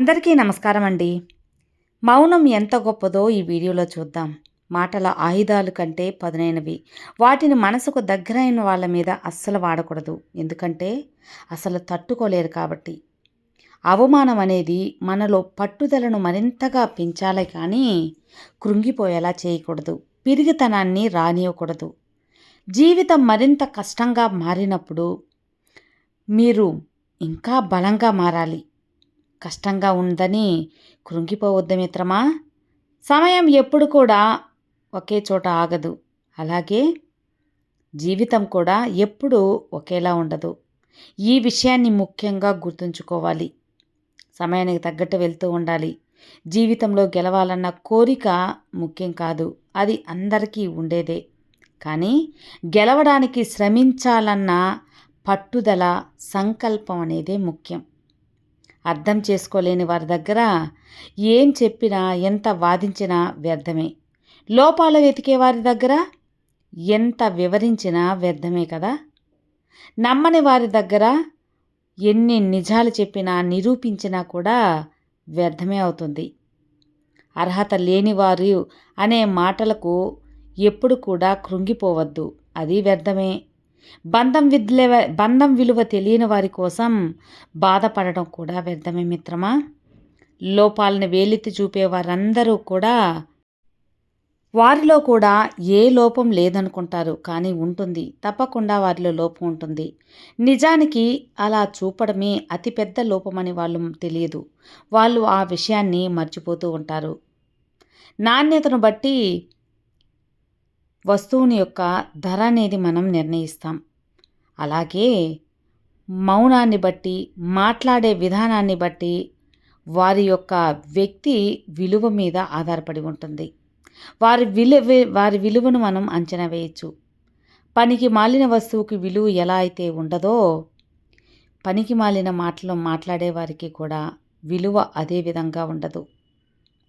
అందరికీ నమస్కారం అండి మౌనం ఎంత గొప్పదో ఈ వీడియోలో చూద్దాం. మాటల ఆయుధాలు కంటే పదునైనవి. వాటిని మనసుకు దగ్గరైన వాళ్ళ మీద అస్సలు వాడకూడదు. ఎందుకంటే అసలు తట్టుకోలేరు కాబట్టి. అవమానం అనేది మనలో పట్టుదలను మరింతగా పెంచాలి కానీ కృంగిపోయేలా చేయకూడదు. పిరిగితనాన్ని రానివ్వకూడదు జీవితం మరింత కష్టంగా మారినప్పుడు మీరు ఇంకా బలంగా మారాలి. కష్టంగా ఉందని కృంగిపోవద్దు మిత్రమా. సమయం ఎప్పుడు కూడా ఒకే చోట ఆగదు. అలాగే జీవితం కూడా ఎప్పుడూ ఒకేలా ఉండదు. ఈ విషయాన్ని ముఖ్యంగా గుర్తుంచుకోవాలి. సమయానికి తగ్గట్టు వెళ్తూ ఉండాలి. జీవితంలో గెలవాలన్న కోరిక ముఖ్యం కాదు. అది అందరికీ ఉండేదే. కానీ గెలవడానికి శ్రమించాలన్న పట్టుదల సంకల్పం అనేదే ముఖ్యం. అర్థం చేసుకోలేని వారి దగ్గర ఏం చెప్పినా ఎంత వాదించినా వ్యర్థమే. లోపాలు వెతికే వారి దగ్గర ఎంత వివరించినా వ్యర్థమే కదా. నమ్మని వారి దగ్గర ఎన్ని నిజాలు చెప్పినా నిరూపించినా కూడా వ్యర్థమే అవుతుంది. అర్హత లేనివారు అనే మాటలకు ఎప్పుడు కూడా కృంగిపోవద్దు. అది వ్యర్థమే. బంధం విలువ బంధం విలువ తెలియని వారి కోసం బాధపడడం కూడా వ్యర్థమే మిత్రమా? లోపాలను వేలెత్తి చూపే వారందరూ కూడా వారిలో కూడా ఏ లోపం లేదనుకుంటారు కానీ ఉంటుంది. తప్పకుండా వారిలో లోపం ఉంటుంది. నిజానికి అలా చూపడమే అతిపెద్ద లోపమని వాళ్ళు తెలియదు. వాళ్ళు ఆ విషయాన్ని మర్చిపోతూ ఉంటారు. నాణ్యతను బట్టి వస్తువుని యొక్క ధర అనేది మనం నిర్ణయిస్తాం. అలాగే మౌనాన్ని బట్టి మాట్లాడే విధానాన్ని బట్టి వారి యొక్క వ్యక్తి విలువ మీద ఆధారపడి ఉంటుంది. వారి విలువ వారి విలువను మనం అంచనా వేయచ్చు. పనికి మాలిన వస్తువుకి విలువ ఎలా అయితే ఉండదో పనికి మాలిన మాటలు మాట్లాడే వారికి కూడా విలువ అదే విధంగా ఉండదు.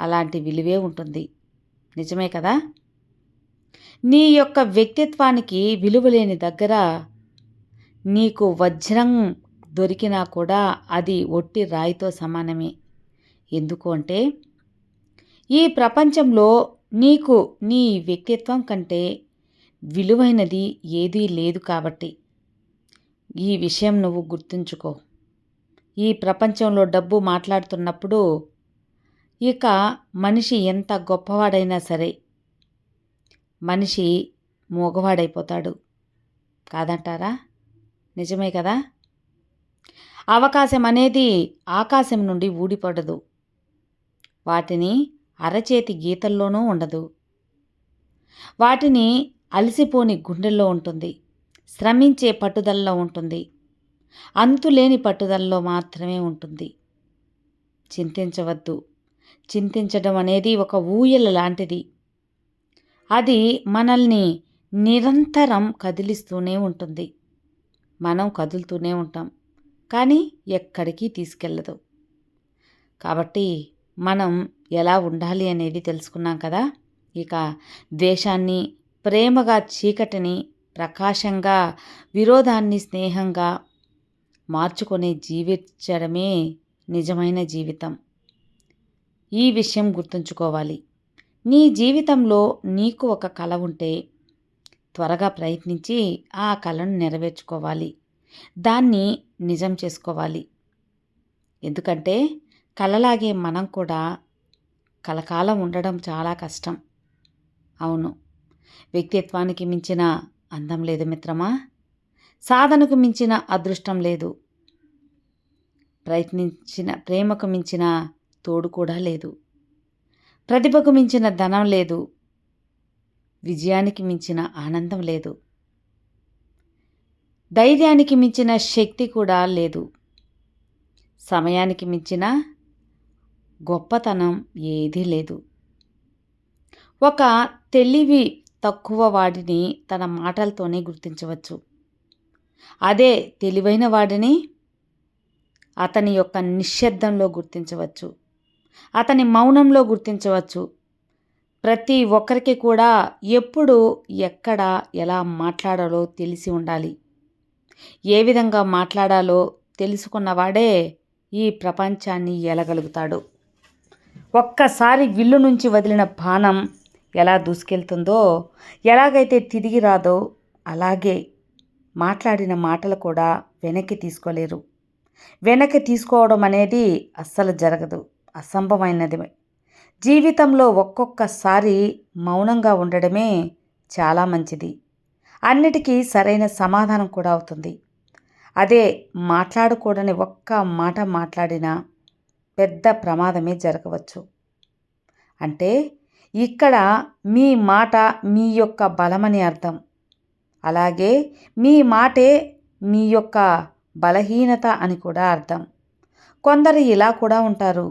అలాంటి విలువే ఉంటుంది. నిజమే కదా? నీ యొక్క వ్యక్తిత్వానికి విలువలేని దగ్గర నీకు వజ్రం దొరికినా కూడా అది ఒట్టి రాయితో సమానమే. ఎందుకు అంటే ఈ ప్రపంచంలో నీకు నీ వ్యక్తిత్వం కంటే విలువైనది ఏదీ లేదు కాబట్టి. ఈ విషయం నువ్వు గుర్తుంచుకో. ఈ ప్రపంచంలో డబ్బు మాట్లాడుతున్నప్పుడు ఇక మనిషి ఎంత గొప్పవాడైనా సరే మనిషి మూగవాడైపోతాడు. కాదంటారా? నిజమే కదా? అవకాశం అనేది ఆకాశం నుండి ఊడిపడదు. వాటిని అరచేతి గీతల్లోనూ ఉండదు. వాటిని అలసిపోని గుండెల్లో ఉంటుంది. శ్రమించే పట్టుదలలో ఉంటుంది. అంతులేని పట్టుదలలో మాత్రమే ఉంటుంది. చింతించవద్దు. చింతించడం అనేది ఒక ఊయల లాంటిది. అది మనల్ని నిరంతరం కదిలిస్తూనే ఉంటుంది. మనం కదులుతూనే ఉంటాం. కానీ ఎక్కడికి తీసుకెళ్ళదు కాబట్టి మనం ఎలా ఉండాలి అనేది తెలుసుకున్నాం కదా? ఇక ద్వేషాన్ని ప్రేమగా చీకటిని ప్రకాశంగా విరోధాన్ని స్నేహంగా మార్చుకొని జీవించడమే నిజమైన జీవితం. ఈ విషయం గుర్తుంచుకోవాలి. నీ జీవితంలో నీకు ఒక కళ ఉంటే త్వరగా ప్రయత్నించి ఆ కళను నెరవేర్చుకోవాలి. దాన్ని నిజం చేసుకోవాలి. ఎందుకంటే కళలాగే మనం కూడా కలకాలం ఉండడం చాలా కష్టం. అవును. వ్యక్తిత్వానికి మించిన అందం లేదు మిత్రమా? సాధనకు మించిన అదృష్టం లేదు. ప్రయత్నించిన ప్రేమకు మించిన తోడు కూడా లేదు. ప్రతిభకు మించిన ధనం లేదు. విజయానికి మించిన ఆనందం లేదు. ధైర్యానికి మించిన శక్తి కూడా లేదు. సమయానికి మించిన గొప్పతనం ఏదీ లేదు. ఒక తెలివి తక్కువ వాడిని తన మాటలతోనే గుర్తించవచ్చు. అదే తెలివైన వాడిని అతని యొక్క నిశ్శబ్దంలో గుర్తించవచ్చు. అతని మౌనంలో గుర్తించవచ్చు. ప్రతి ఒక్కరికి కూడా ఎప్పుడు ఎక్కడ ఎలా మాట్లాడాలో తెలిసి ఉండాలి. ఏ విధంగా మాట్లాడాలో తెలుసుకున్నవాడే ఈ ప్రపంచాన్ని ఎలగలుగుతాడు ఒక్కసారి విల్లు నుంచి వదిలిన బాణం ఎలా దూసుకెళ్తుందో ఎలాగైతే తిరిగి రాదో అలాగే మాట్లాడిన మాటలు కూడా వెనక్కి తీసుకోలేరు. వెనక్కి తీసుకోవడం అనేది అస్సలు జరగదు. అసంభవమైనది జీవితంలో ఒక్కొక్కసారి మౌనంగా ఉండడమే చాలా మంచిది. అన్నిటికీ సరైన సమాధానం కూడా అవుతుంది. అదే మాట్లాడకూడని ఒక్క మాట మాట్లాడినా పెద్ద ప్రమాదమే జరగవచ్చు. అంటే ఇక్కడ మీ మాట మీ యొక్క బలమని అర్థం. అలాగే మీ మాటే మీ యొక్క బలహీనత అని కూడా అర్థం. కొందరు ఇలా కూడా ఉంటారు.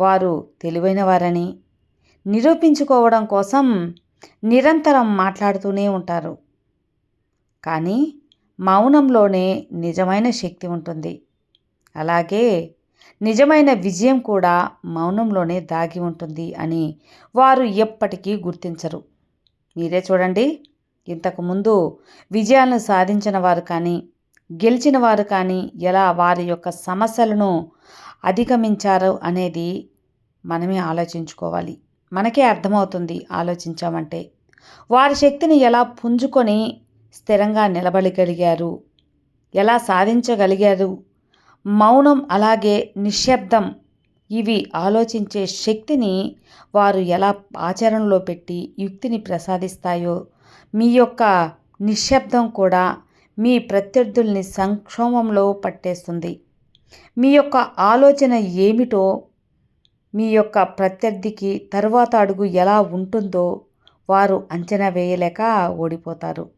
వారు తెలివైన వారని. నిరూపించుకోవడం కోసం నిరంతరం మాట్లాడుతూనే ఉంటారు. కానీ మౌనంలోనే నిజమైన శక్తి ఉంటుంది. అలాగే నిజమైన విజయం కూడా మౌనంలోనే దాగి ఉంటుంది అని వారు ఎప్పటికీ గుర్తించరు. మీరే చూడండి. ఇంతకుముందు విజయాలను సాధించిన వారు కానీ గెలిచిన వారు కానీ ఎలా వారి యొక్క సమస్యలను అధిగమించారు అనేది మనమే ఆలోచించుకోవాలి. మనకే అర్థమవుతుంది ఆలోచించామంటే. వారి శక్తిని ఎలా పుంజుకొని స్థిరంగా నిలబడగలిగారు? ఎలా సాధించగలిగారు? మౌనం అలాగే నిశ్శబ్దం ఇవి ఆలోచించే శక్తిని వారు ఎలా ఆచరణలో పెట్టి యుక్తిని ప్రసాదిస్తాయో మీ యొక్క నిశ్శబ్దం కూడా మీ ప్రత్యర్థుల్ని సంక్షోభంలో పట్టేస్తుంది. మీ యొక్క ఆలోచన ఏమిటో మీ యొక్క ప్రత్యర్థికి తరువాత అడుగు ఎలా ఉంటుందో వారు అంచనా వేయలేక ఓడిపోతారు.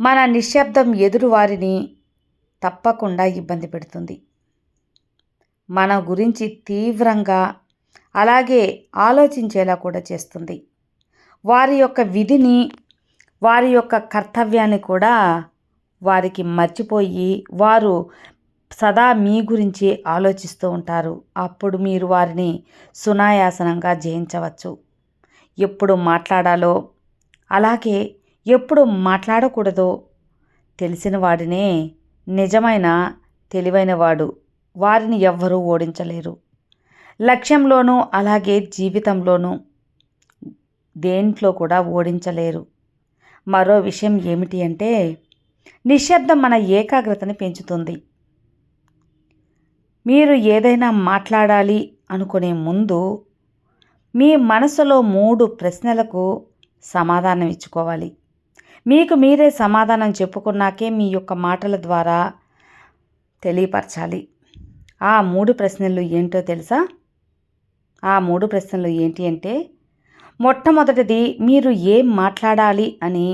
మన నిశ్శబ్దం ఎదురు వారిని తప్పకుండా ఇబ్బంది పెడుతుంది. మన గురించి తీవ్రంగా అలాగే ఆలోచించేలా కూడా చేస్తుంది. వారి యొక్క విధిని వారి యొక్క కర్తవ్యాన్ని కూడా వారికి మర్చిపోయి వారు సదా మీ గురించి ఆలోచిస్తూ ఉంటారు. అప్పుడు మీరు వారిని సునాయాసనంగా జయించవచ్చు. ఎప్పుడు మాట్లాడాలో అలాగే ఎప్పుడు మాట్లాడకూడదో తెలిసిన వాడినే నిజమైన తెలివైన వాడు వారిని ఎవ్వరూ ఓడించలేరు. లక్ష్యంలోనూ అలాగే జీవితంలోనూ దేంట్లో కూడా ఓడించలేరు. మరో విషయం ఏమిటి అంటే నిశ్శబ్దం మన ఏకాగ్రతని పెంచుతుంది. మీరు ఏదైనా మాట్లాడాలి అనుకునే ముందు మీ మనసులో మూడు ప్రశ్నలకు సమాధానం ఇచ్చుకోవాలి. మీకు మీరే సమాధానం చెప్పుకున్నాకే మీ యొక్క మాటల ద్వారా తెలియపరచాలి. ఆ మూడు ప్రశ్నలు ఏంటో తెలుసా? ఆ మూడు ప్రశ్నలు ఏంటి అంటే మొట్టమొదటిది మీరు ఏం మాట్లాడాలి అని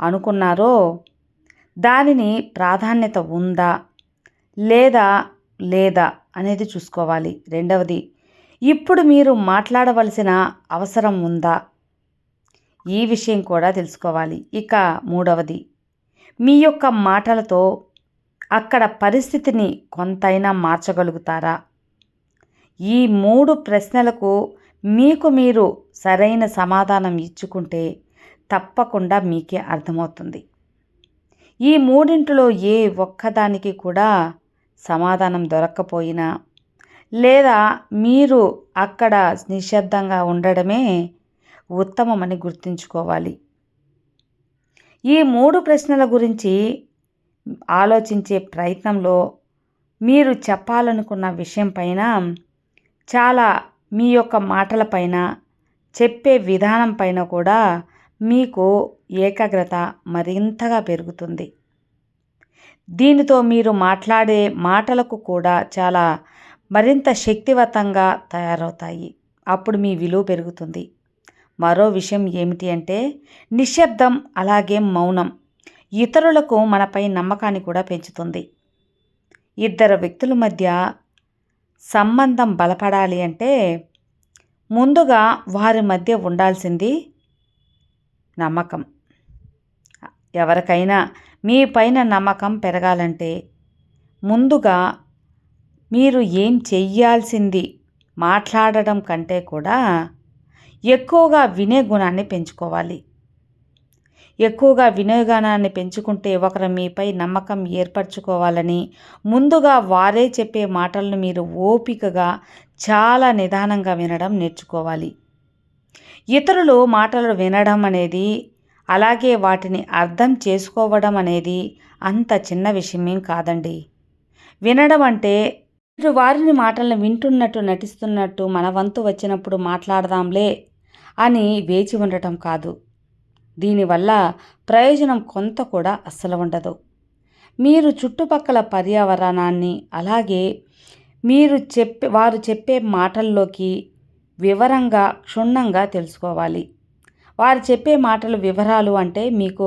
అనుకున్నారో దానిని ప్రాధాన్యత ఉందా లేదా లేదా అనేది చూసుకోవాలి. రెండవది ఇప్పుడు మీరు మాట్లాడవలసిన అవసరం ఉందా? ఈ విషయం కూడా తెలుసుకోవాలి. ఇక మూడవది మీ యొక్క మాటలతో అక్కడ పరిస్థితిని కొంతైనా మార్చగలుగుతారా? ఈ మూడు ప్రశ్నలకు మీకు మీరు సరైన సమాధానం ఇచ్చుకుంటే తప్పకుండా మీకే అర్థమవుతుంది. ఈ మూడింటిలో ఏ ఒక్కదానికి కూడా సమాధానం దొరక్కపోయినా లేదా మీరు అక్కడ నిశ్శబ్దంగా ఉండడమే ఉత్తమమని గుర్తుంచుకోవాలి. ఈ మూడు ప్రశ్నల గురించి ఆలోచించే ప్రయత్నంలో మీరు చెప్పాలనుకున్న విషయం పైన చాలా మీ యొక్క మాటలపైన చెప్పే విధానం పైన కూడా మీకు ఏకాగ్రత మరింతగా పెరుగుతుంది. దీనితో మీరు మాట్లాడే మాటలకు కూడా చాలా మరింత శక్తివంతంగా తయారవుతాయి. అప్పుడు మీ విలువ పెరుగుతుంది. మరో విషయం ఏమిటి అంటే నిశ్శబ్దం అలాగే మౌనం ఇతరులకు మనపై నమ్మకాన్ని కూడా పెంచుతుంది. ఇద్దరు వ్యక్తుల మధ్య సంబంధం బలపడాలి అంటే ముందుగా వారి మధ్య ఉండాల్సింది నమ్మకం. ఎవరికైనా మీ పైన నమ్మకం పెరగాలంటే ముందుగా మీరు ఏం చెయ్యాల్సింది మాట్లాడడం కంటే కూడా ఎక్కువగా వినే గుణాన్ని పెంచుకోవాలి. ఎక్కువగా వినియోగానాన్ని పెంచుకుంటే ఒకరు మీపై నమ్మకం ఏర్పరచుకోవాలని ముందుగా వారే చెప్పే మాటలను మీరు ఓపికగా చాలా నిదానంగా వినడం నేర్చుకోవాలి. ఇతరులు మాటలు వినడం అనేది అలాగే వాటిని అర్థం చేసుకోవడం అనేది అంత చిన్న విషయమేం కాదండి. వినడం అంటే వారిని మాటలను వింటున్నట్టు నటిస్తున్నట్టు మన వంతు వచ్చినప్పుడు మాట్లాడదాంలే అని వేచి ఉండటం కాదు. దీనివల్ల ప్రయోజనం కొంత కూడా అస్సలు ఉండదు. మీరు చుట్టుపక్కల పర్యావరణాన్ని అలాగే మీరు చెప్పే వారు చెప్పే మాటల్లోకి వివరంగా క్షుణ్ణంగా తెలుసుకోవాలి. వారు చెప్పే మాటలు వివరాలు అంటే మీకు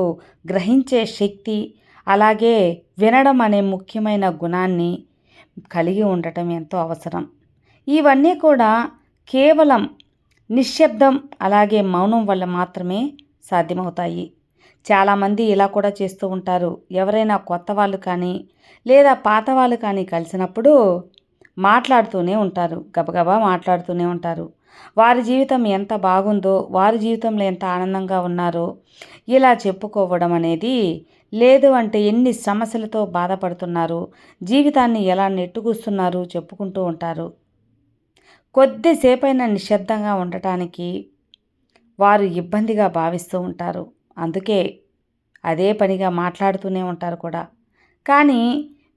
గ్రహించే శక్తి అలాగే వినడం అనే ముఖ్యమైన గుణాన్ని కలిగి ఉండటం ఎంతో అవసరం. ఇవన్నీ కూడా కేవలం నిశ్శబ్దం అలాగే మౌనం వల్ల మాత్రమే సాధ్యమవుతాయి. చాలామంది ఇలా కూడా చేస్తూ ఉంటారు. ఎవరైనా కొత్త వాళ్ళు కానీ లేదా పాత వాళ్ళు కానీ కలిసినప్పుడు మాట్లాడుతూనే ఉంటారు. గబగబా మాట్లాడుతూనే ఉంటారు. వారి జీవితం ఎంత బాగుందో వారి జీవితంలో ఎంత ఆనందంగా ఉన్నారో ఇలా చెప్పుకోవడం అనేది లేదు అంటే ఎన్ని సమస్యలతో బాధపడుతున్నారు జీవితాన్ని ఎలా నెట్టుకూస్తున్నారు చెప్పుకుంటూ ఉంటారు. కొద్దిసేపైనా నిశ్శబ్దంగా ఉండటానికి వారు ఇబ్బందిగా భావిస్తూ ఉంటారు. అందుకే అదే పనిగా మాట్లాడుతూనే ఉంటారు కూడా. కానీ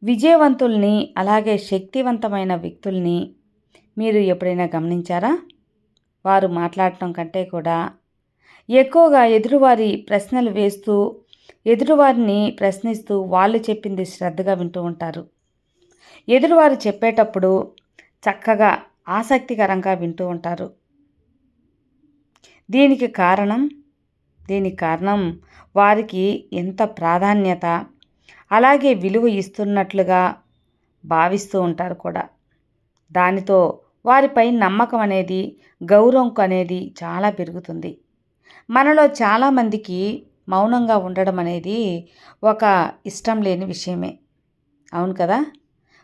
విజయవంతుల్ని అలాగే శక్తివంతమైన వ్యక్తుల్ని మీరు ఎప్పుడైనా గమనించారా? వారు మాట్లాడటం కంటే కూడా ఎక్కువగా ఎదురువారి ప్రశ్నలు వేస్తూ ఎదురువారిని ప్రశ్నిస్తూ వాళ్ళు చెప్పింది శ్రద్ధగా వింటూ ఉంటారు. ఎదురువారు చెప్పేటప్పుడు చక్కగా ఆసక్తికరంగా వింటూ ఉంటారు. దీనికి కారణం దీనికి కారణం వారికి ఎంత ప్రాధాన్యత అలాగే విలువ ఇస్తున్నట్లుగా భావిస్తూ ఉంటారు కూడా. దానితో వారిపై నమ్మకం అనేది గౌరవం అనేది చాలా పెరుగుతుంది. మనలో చాలామందికి మౌనంగా ఉండడం అనేది ఒక ఇష్టం లేని విషయమే. అవును కదా?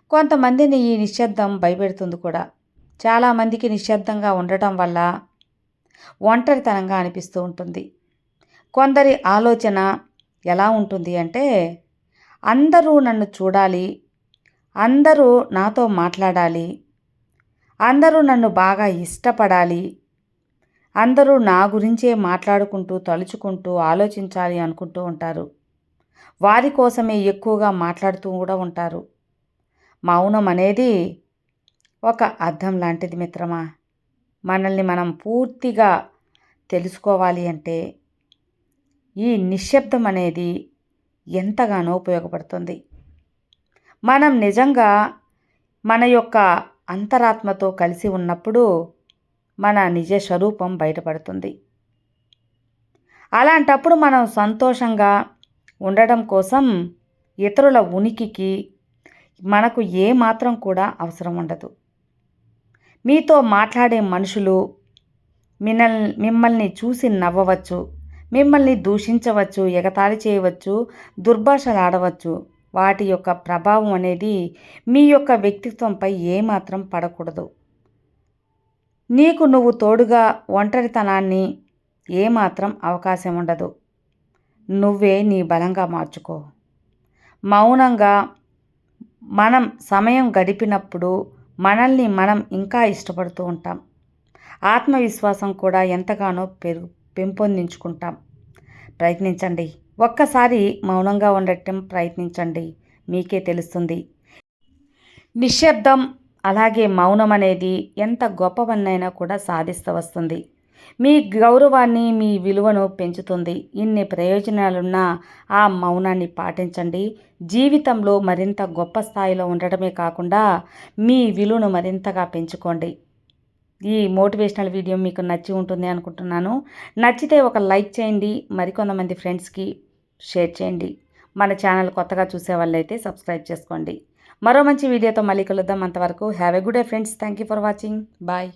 కొంతమందిని ఈ నిశ్శబ్దం భయపెడుతుంది కూడా. చాలామందికి నిశ్శబ్దంగా ఉండటం వల్ల ఒంటరితనంగా అనిపిస్తూ ఉంటుంది. కొందరి ఆలోచన ఎలా ఉంటుంది అంటే అందరూ నన్ను చూడాలి అందరూ నాతో మాట్లాడాలి అందరూ నన్ను బాగా ఇష్టపడాలి. అందరూ నా గురించే మాట్లాడుకుంటూ తలుచుకుంటూ ఆలోచించాలి అనుకుంటూ ఉంటారు. వారి కోసమే ఎక్కువగా మాట్లాడుతూ కూడా ఉంటారు. మౌనం అనేది ఒక అర్థం లాంటిది మిత్రమా? మనల్ని మనం పూర్తిగా తెలుసుకోవాలి అంటే ఈ నిశ్శబ్దం అనేది ఎంతగానో ఉపయోగపడుతుంది. మనం నిజంగా మన యొక్క అంతరాత్మతో కలిసి ఉన్నప్పుడు మన నిజ స్వరూపం బయటపడుతుంది. అలాంటప్పుడు మనం సంతోషంగా ఉండడం కోసం ఇతరుల ఉనికికి మనకు ఏమాత్రం కూడా అవసరం ఉండదు. మీతో మాట్లాడే మనుషులు మినల్ మిమ్మల్ని చూసి నవ్వవచ్చు మిమ్మల్ని దూషించవచ్చు ఎగతాళి చేయవచ్చు దుర్భాషలాడవచ్చు. ఆడవచ్చు వాటి యొక్క ప్రభావం అనేది మీ యొక్క వ్యక్తిత్వంపై ఏమాత్రం పడకూడదు. నీకు నువ్వు తోడుగా ఒంటరితనాన్ని ఏమాత్రం అవకాశం ఉండదు. నువ్వే నీ బలంగా మార్చుకో. మౌనంగా మనం సమయం గడిపినప్పుడు మనల్ని మనం ఇంకా ఇష్టపడుతూ ఉంటాం. ఆత్మవిశ్వాసం కూడా ఎంతగానో పెరుగు పెంపొందించుకుంటాం. ప్రయత్నించండి. ఒక్కసారి మౌనంగా ఉండటం ప్రయత్నించండి. మీకే తెలుస్తుంది. నిశ్శబ్దం అలాగే మౌనం అనేది ఎంత గొప్పవన్నైనా కూడా సాధిస్తూ వస్తుంది. మీ గౌరవాన్ని మీ విలువను పెంచుతుంది. ఇన్ని ప్రయోజనాలున్నా ఆ మౌనాన్ని పాటించండి. జీవితంలో మరింత గొప్ప స్థాయిలో ఉండటమే కాకుండా మీ విలువను మరింతగా పెంచుకోండి. ఈ మోటివేషనల్ వీడియో మీకు నచ్చి ఉంటుంది అనుకుంటున్నాను. నచ్చితే ఒక లైక్ చేయండి. మరికొంతమంది ఫ్రెండ్స్కి షేర్ చేయండి. మన ఛానల్ కొత్తగా చూసే వాళ్ళైతే సబ్స్క్రైబ్ చేసుకోండి. మరో మంచి వీడియోతో మళ్ళీ కలుద్దాం. అంతవరకు have a good day friends. Thank you for watching. Bye.